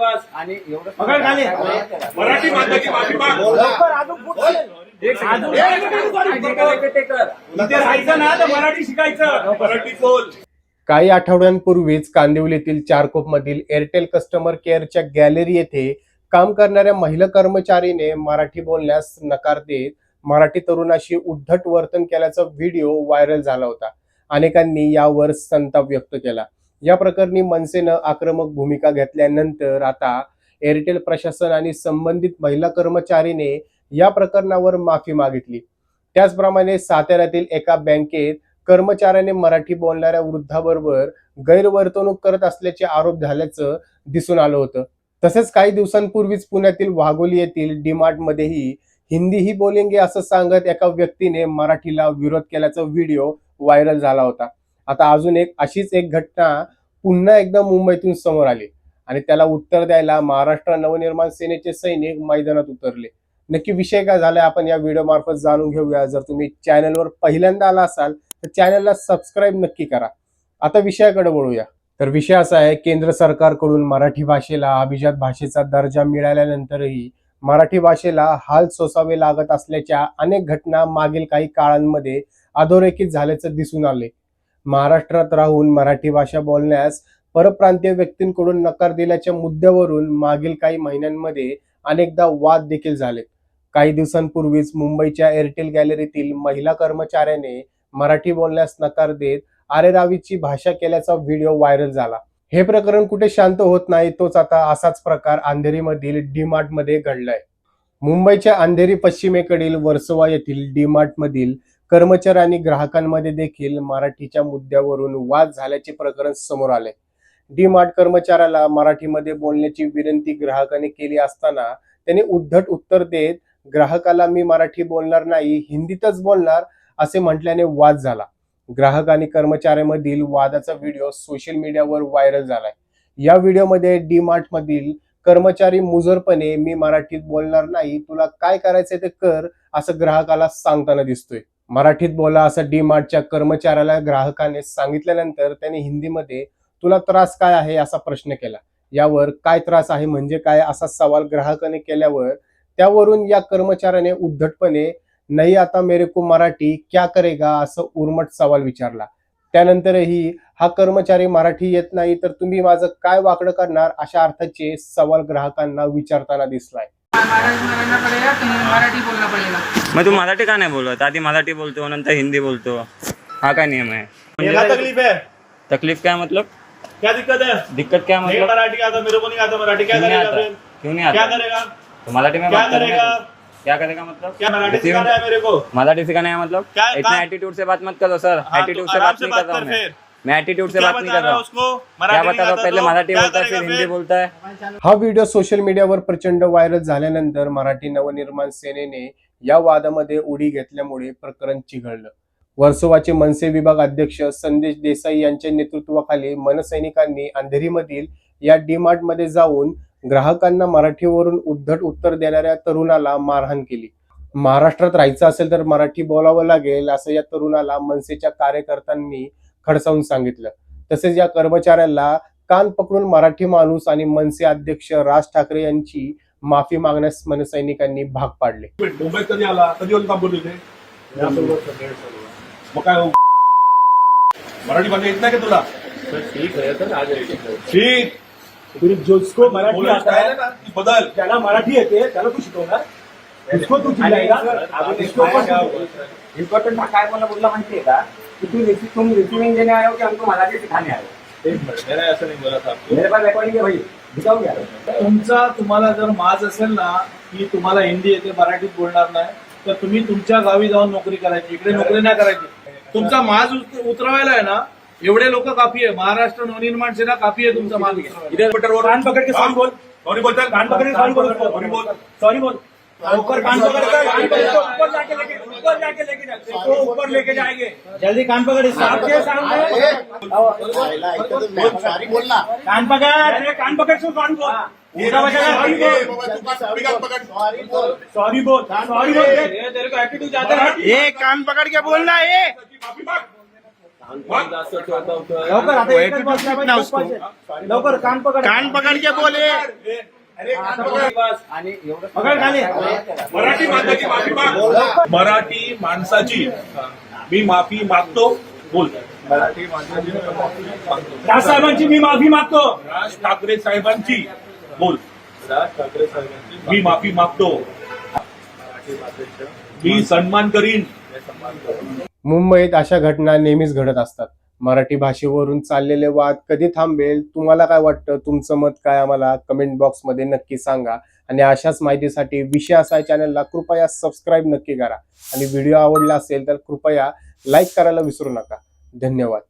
आणि. मराठी माणसाची माफी माग. राहायचं ना तर मराठी शिकायचं. मराठी बोल. काही आठवड्यांपूर्वीच कांदिवलीतील चारकोपमधील एअरटेल कस्टमर केअरच्या गॅलरी येथे काम करणाऱ्या महिला कर्मचारीने मराठी बोलण्यास नकार देत मराठी तरुणाशी उद्धट वर्तन केल्याचा व्हिडिओ व्हायरल झाला होता. अनेकांनी यावर संताप व्यक्त केला. या प्रकरणी मनसेनं आक्रमक भूमिका घेतल्यानंतर आता एअरटेल प्रशासन आणि संबंधित महिला कर्मचारीने या प्रकरणावर माफी मागितली. त्याचप्रमाणे साताऱ्यातील एका बँकेत कर्मचाऱ्याने मराठी बोलणाऱ्या वृद्धाबरोबर गैरवर्तणूक करत असल्याचे आरोप झाल्याचं दिसून आलं होतं. तसेच काही दिवसांपूर्वीच पुण्यातील वाघोली येथील डीमार्टमध्येही हिंदी ही बोलेंगे असं सांगत एका व्यक्तीने मराठीला विरोध केल्याचा व्हिडिओ व्हायरल झाला होता. आता अजून एक अशीच एक घटना पुन्हा एकदा मुंबईतून समोर आली. आणि त्याला उत्तर द्यायला महाराष्ट्र नवनिर्माण सेनेचे सैनिक मैदानात उतरले. नक्की विषय काय झालाय आपण या व्हिडिओ मार्फत जाणून घेऊया. जर तुम्ही चॅनलवर पहिल्यांदा आला असाल तर चॅनलला सबस्क्राईब नक्की करा. आता विषयाकडे वळूया. तर विषय असा आहे केंद्र सरकारकडून मराठी भाषेला अभिजात भाषेचा दर्जा मिळाल्यानंतरही मराठी भाषेला हाल सोसावे लागत असल्याच्या अनेक घटना मागील काही काळांमध्ये अधोरेखित झाल्याचं दिसून आले महाराष्ट्रात राहून मराठी भाषा बोलण्यास परप्रांतीय व्यक्तींकडून नकार दिल्याच्या मुद्द्यावरून मागील काही महिन्यांमध्ये अनेकदा वाद देखील झालेत. काही दिवसांपूर्वीच मुंबईच्या एअरटेल गॅलरीतील महिला कर्मचाऱ्याने मराठी बोलण्यास नकार देत आरेरावीची भाषा केल्याचा व्हिडिओ व्हायरल झाला. हे प्रकरण कुठे शांत होत नाही तोच आता असाच प्रकार अंधेरीमधील डीमार्टमध्ये घडलाय. मुंबईच्या अंधेरी पश्चिमेकडील वर्सोवा येथील डीमार्ट मधील कर्मचारी आणि ग्राहकांमध्ये देखील मराठीच्या मुद्द्यावरून वाद झाल्याचे प्रकरण समोर आले डी मार्ट कर्मचाऱ्याला मराठीमध्ये बोलण्याची विनंती ग्राहकाने केली असताना त्याने उद्धट उत्तर देत ग्राहकाला मी मराठी बोलणार नाही हिंदीतच बोलणार असे म्हटल्याने वाद झाला. ग्राहक आणि कर्मचाऱ्यामधील वादाचा व्हिडिओ सोशल मीडियावर व्हायरल झालाय. या व्हिडिओमध्ये डी मार्ट मधील कर्मचारी मुजरपणे मी मराठीत बोलणार नाही तुला काय करायचंय ते कर असं ग्राहकाला सांगताना दिसतोय. मराठीत बोला असं डी मार्टच्या कर्मचाऱ्याला ग्राहकाने सांगितल्यानंतर त्याने हिंदीमध्ये तुला त्रास काय आहे? असा प्रश्न केला. यावर काय त्रास आहे? म्हणजे काय? असा सवाल ग्राहकाने केल्यावर त्यावरून या कर्मचाऱ्याने उद्धटपणे नाही आता मेरे को मराठी क्या करेगा? असं उर्मट सवाल विचारला. त्यानंतरही हा कर्मचारी मराठी येत नाही तर तुम्ही माझं काय वाकडं करणार? अशा अर्थाचे सवाल ग्राहकांना विचारताना दिसलाय. महाराज बोलना पड़ेगा तो मराठी बोलना पड़ेगा मग तू मराठी का नाही बोलत? आधी मराठी बोलतो नंतर हिंदी बोलतो. हा काय नियम आहे? ये क्या तकलीफ है तकलीफ क्या मतलब? क्या दिक्कत है? दिक्कत क्या मतलब? मराठी आता? मेरे को नहीं आता मराठी। क्या क्यों नहीं करेगा आता? क्यों नहीं क्या करेगा? तो मराठी में क्या बात करेगा। क्या मतलब? क्या मराठी इसी सिखाना में- है मेरे को? मराठी सिखाना है मतलब? इतना एटीट्यूड से बात मत करो सर एटीट्यूड से बात नहीं कर रहा हूँ मैं एटीट्यूड से बात नहीं कर रहा है उसको? क्या मराठी बता रहा हूँ? पहले मराठी बोलता है फिर हिंदी? बोलता है। हा व्हिडिओ सोशल मीडियावर प्रचंड व्हायरल झाल्यानंतर मराठी नवनिर्माण सेनेने या वादामध्ये उडी घेतल्यामुळे प्रकरण चिघळलं. वर्सोवाचे मनसे विभाग अध्यक्ष संदेश देसाई यांच्या नेतृत्वाखाली मनसैनिकांनी अंधेरीमधील या डीमार्टमध्ये जाऊन ग्राहकांना मराठीवरून उद्धट उत्तर देणाऱ्या तरुणाला मारहाण केली. महाराष्ट्रात राहायचं असेल तर मराठी बोलावं लागेल असं या तरुणाला मनसेच्या कार्यकर्त्यांनी खडसावून सांगितलं. तसेच या कर्मचाऱ्याला कान पकडून मराठी माणूस आणि मनसे अध्यक्ष राज ठाकरे यांची माफी मागण्यास मनसैनिकांनी भाग पाडले. मुंबईत कधी आला? कधी येऊन काम बोलले ते मग काय हो? मराठी भाषा येत नाही का तुला? ठीक. फिर जिसको मराठी बोलायचं आता काय है ना ती बदल. त्याला मराठी येते त्याला तू शिकवणार? इसको तू चिल्लाएगा इसको पण तू- इम्पोर्टेंट हा काय मला बोलला माहितीये का? कि तू रिसी तुम हो कि हमको मराठी सिखाने आए हो एक मिनिट मैंने ऐसा नहीं बोला था आपको मेरे पास रिकॉर्डिंग है भाई दिखाऊंगे तुमचा तुम्हाला जर माज असेल ना की तुम्हाला हिंदी येते मराठीत बोलणार नाही तर तुम्ही तुमच्या गावी जाऊन नोकरी करायची इकडे नोकरी नाही करायची. तुमचा माज उत- उतरवायला आहे ना एवढे लोक काफी आहे. महाराष्ट्र नवनिर्माण सेना काफी आहे तुमचा माज. इधर बटर कान पकड़ के सॉरी बोल. सॉरी बोलता कान पकड़ के सॉरी बोल. सॉरी बोल. सॉरी बोल. ऊपर कान पकड़ के कान पकड़ के ऊपर जाके लेके ऊपर जाके लेके जा इसको ऊपर लेके जाएंगे। जल्दी कान पकड़ इसको आपके सामने। सॉरी बोल ना कान पकड़ अरे कान पकड़ इसको सॉरी बोल। पूरा बचेगा सॉरी ए, बोल बाबा, तू का स्पीकर पकड़ सॉरी बोल। सॉरी बोल सॉरी बोल ये तेरे को एटीट्यूड जाता है। ये कान पकड़ के बोलना ये। माफी माग लवकर आता एकच बसला पाहिजे, खूप पाहिजे. लवकर कान पकड। कान पकड के बोले। मराठी माणसाची माफी माग. मराठी माणसाची. मी माफी मागतो. बोल. राज साहेबांची मी माफी मागतो. राज ठाकरे साहेबांची. बोल. मी माफी मागतो. मी सन्मान करीन. मुंबईत अशा घटना नेहमीच घडत असतात. मराठी भाषेवरून चाललेले वाद कधी थांबेल? तुम्हाला काय वाटतं? तुमचं मत काय आम्हाला? कमेंट बॉक्समध्ये नक्की सांगा. आणि अशाच माहितीसाठी विषय असा चॅनलला कृपया सबस्क्राईब नक्की करा. आणि व्हिडिओ आवडला असेल तर कृपया लाईक करायला विसरू नका. धन्यवाद.